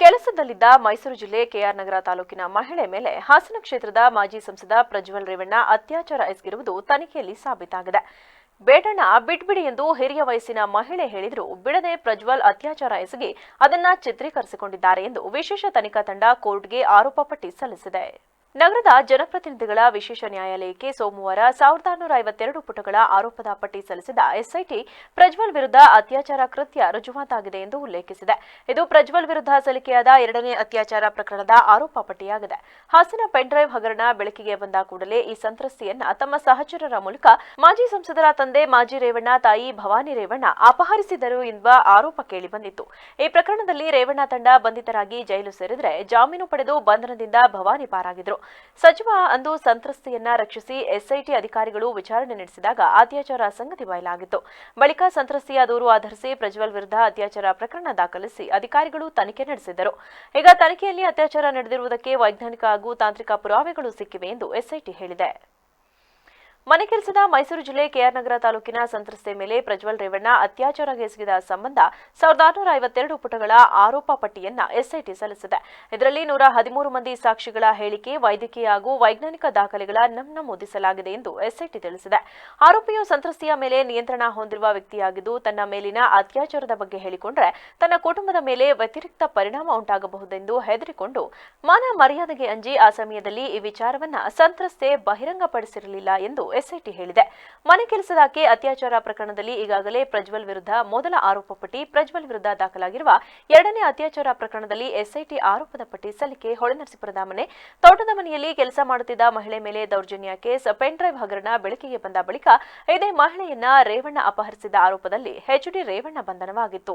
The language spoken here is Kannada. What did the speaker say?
ಕೆಲಸದಲ್ಲಿದ್ದ ಮೈಸೂರು ಜಿಲ್ಲೆ ಕೆಆರ್ ನಗರ ತಾಲೂಕಿನ ಮಹಿಳೆ ಮೇಲೆ ಹಾಸನ ಕ್ಷೇತ್ರದ ಮಾಜಿ ಸಂಸದ ಪ್ರಜ್ವಲ್ ರೇವಣ್ಣ ಅತ್ಯಾಚಾರ ಎಸಗಿರುವುದು ತನಿಖೆಯಲ್ಲಿ ಸಾಬೀತಾಗಿದೆ. ಬೇಡಣ್ಣ ಬಿಟ್ಬಿಡಿ ಎಂದು ಹಿರಿಯ ವಯಸ್ಸಿನ ಮಹಿಳೆ ಹೇಳಿದರೂ. ಬಿಡದೆ ಪ್ರಜ್ವಲ್ ಅತ್ಯಾಚಾರ ಎಸಗಿ ಅದನ್ನ ಚಿತ್ರೀಕರಿಸಿಕೊಂಡಿದ್ದಾರೆ ಎಂದು ವಿಶೇಷ ತನಿಖಾ ತಂಡ ಕೋರ್ಟ್ಗೆ ಆರೋಪ ಪಟ್ಟಿ ಸಲ್ಲಿಸಿದೆ. ನಗರದ ಜನಪ್ರತಿನಿಧಿಗಳ ವಿಶೇಷ ನ್ಯಾಯಾಲಯಕ್ಕೆ ಸೋಮವಾರ ಸಾವಿರದ ಆರುನೂರ ಐವತ್ತೆರಡು ಪುಟಗಳ ಆರೋಪದ ಪಟ್ಟಿ ಸಲ್ಲಿಸಿದ ಎಸ್ಐಟಿ ಪ್ರಜ್ವಲ್ ವಿರುದ್ಧ ಅತ್ಯಾಚಾರ ಕೃತ್ಯ ರುಜುವಾತಾಗಿದೆ ಎಂದು ಉಲ್ಲೇಖಿಸಿದೆ. ಇದು ಪ್ರಜ್ವಲ್ ವಿರುದ್ಧ ಸಲ್ಲಿಕೆಯಾದ ಎರಡನೇ ಅತ್ಯಾಚಾರ ಪ್ರಕರಣದ ಆರೋಪ ಪಟ್ಟಿಯಾಗಿದೆ. ಹಾಸನ ಪೆನ್ಡ್ರೈವ್ ಹಗರಣ ಬೆಳಕಿಗೆ ಬಂದ ಕೂಡಲೇ ಈ ಸಂತ್ರಸ್ತೆಯನ್ನ ತಮ್ಮ ಸಹಚರರ ಮೂಲಕ ಮಾಜಿ ಸಂಸದರ ತಂದೆ ಮಾಜಿ ರೇವಣ್ಣ, ತಾಯಿ ಭವಾನಿ ರೇವಣ್ಣ ಅಪಹರಿಸಿದರು ಎಂಬ ಆರೋಪ ಕೇಳಿಬಂದಿತ್ತು ಈ ಪ್ರಕರಣದಲ್ಲಿ ರೇವಣ್ಣ ತಂಡ ಬಂಧಿತರಾಗಿ ಜೈಲು ಸೇರಿದರೆ ಜಾಮೀನು ಪಡೆದು ಬಂಧನದಿಂದ ಭವಾನಿ ಪಾರಾಗಿದ್ರು. ಸಚಿವ ಅಂದು ಸಂತ್ರಸ್ತೆಯನ್ನ ರಕ್ಷಿಸಿ ಎಸ್ಐಟಿ ಅಧಿಕಾರಿಗಳು ವಿಚಾರಣೆ ನಡೆಸಿದಾಗ ಅತ್ಯಾಚಾರ ಸಂಗತಿ ಬಯಲಾಗಿತ್ತು. ಬಳಿಕ ಸಂತ್ರಸ್ತೆಯ ದೂರು ಆಧರಿಸಿ ಪ್ರಜ್ವಲ್ ವಿರುದ್ಧ ಅತ್ಯಾಚಾರ ಪ್ರಕರಣ ದಾಖಲಿಸಿ ಅಧಿಕಾರಿಗಳು ತನಿಖೆ ನಡೆಸಿದರು. ಈಗ ತನಿಖೆಯಲ್ಲಿ ಅತ್ಯಾಚಾರ ನಡೆದಿರುವುದಕ್ಕೆ ವೈಜ್ಞಾನಿಕ ಹಾಗೂ ತಾಂತ್ರಿಕ ಪುರಾವೆಗಳು ಸಿಕ್ಕಿವೆ ಎಂದು ಎಸ್ಐಟಿ ಹೇಳಿದೆ. ಮನೆ ಕೆಲಸದ ಮೈಸೂರು ಜಿಲ್ಲೆ ಕೆಆರ್ ನಗರ ತಾಲೂಕಿನ ಸಂತ್ರಸ್ತೆ ಮೇಲೆ ಪ್ರಜ್ವಲ್ ರೇವಣ್ಣ ಅತ್ಯಾಚಾರ ಎಸಗಿದ ಸಂಬಂಧ ಸಾವಿರದ ಆರುನೂರ ಐವತ್ತೆರಡು ಪುಟಗಳ ಆರೋಪ ಪಟ್ಟಿಯನ್ನ ಎಸ್ಐಟಿ ಸಲ್ಲಿಸಿದೆ. ಇದರಲ್ಲಿ ನೂರ ಹದಿಮೂರು ಮಂದಿ ಸಾಕ್ಷಿಗಳ ಹೇಳಿಕೆ, ವೈದ್ಯಕೀಯ ಹಾಗೂ ವೈಜ್ಞಾನಿಕ ದಾಖಲೆಗಳ ನಮೂದಿಸಲಾಗಿದೆ ಎಂದು ಎಸ್ಐಟಿ ತಿಳಿಸಿದೆ. ಆರೋಪಿಯು ಸಂತ್ರಸ್ತೆಯ ಮೇಲೆ ನಿಯಂತ್ರಣ ಹೊಂದಿರುವ ವ್ಯಕ್ತಿಯಾಗಿದ್ದು, ತನ್ನ ಮೇಲಿನ ಅತ್ಯಾಚಾರದ ಬಗ್ಗೆ ಹೇಳಿಕೊಂಡ್ರೆ ತನ್ನ ಕುಟುಂಬದ ಮೇಲೆ ವ್ಯತಿರಿಕ್ತ ಪರಿಣಾಮ ಉಂಟಾಗಬಹುದೆಂದು ಹೆದರಿಕೊಂಡು ಮಾನ ಮರ್ಯಾದೆಗೆ ಅಂಜಿ ಆ ಸಮಯದಲ್ಲಿ ಈ ವಿಚಾರವನ್ನ ಸಂತ್ರಸ್ತೆ ಬಹಿರಂಗಪಡಿಸಿರಲಿಲ್ಲ ಎಂದು ಎಸ್ಐಟಿ ಹೇಳಿದೆ. ಮನೆ ಕೆಲಸದಾಕೆ ಅತ್ಯಾಚಾರ ಪ್ರಕರಣದಲ್ಲಿ ಈಗಾಗಲೇ ಪ್ರಜ್ವಲ್ ವಿರುದ್ಧ ಮೊದಲ ಆರೋಪ ಪಟ್ಟಿ ಪ್ರಜ್ವಲ್ ವಿರುದ್ಧ ದಾಖಲಾಗಿರುವ ಎರಡನೇ ಅತ್ಯಾಚಾರ ಪ್ರಕರಣದಲ್ಲಿ ಎಸ್ಐಟಿ ಆರೋಪದ ಪಟ್ಟಿ ಸಲ್ಲಿಕೆ ಹೊಳೆನರಸೀಪುರದ ಮನೆ ತೋಟದ ಮನೆಯಲ್ಲಿ ಕೆಲಸ ಮಾಡುತ್ತಿದ್ದ ಮಹಿಳೆ ಮೇಲೆ ದೌರ್ಜನ್ಯ ಕೇಸ್, ಪೆನ್ ಡ್ರೈವ್ ಹಗರಣ ಬೆಳಕಿಗೆ ಬಂದ ಬಳಿಕ ಇದೇ ಮಹಿಳೆಯನ್ನ ರೇವಣ್ಣ ಅಪಹರಿಸಿದ ಆರೋಪದಲ್ಲಿ ಹೆಚ್ಡಿ ರೇವಣ್ಣ ಬಂಧನವಾಗಿತ್ತು.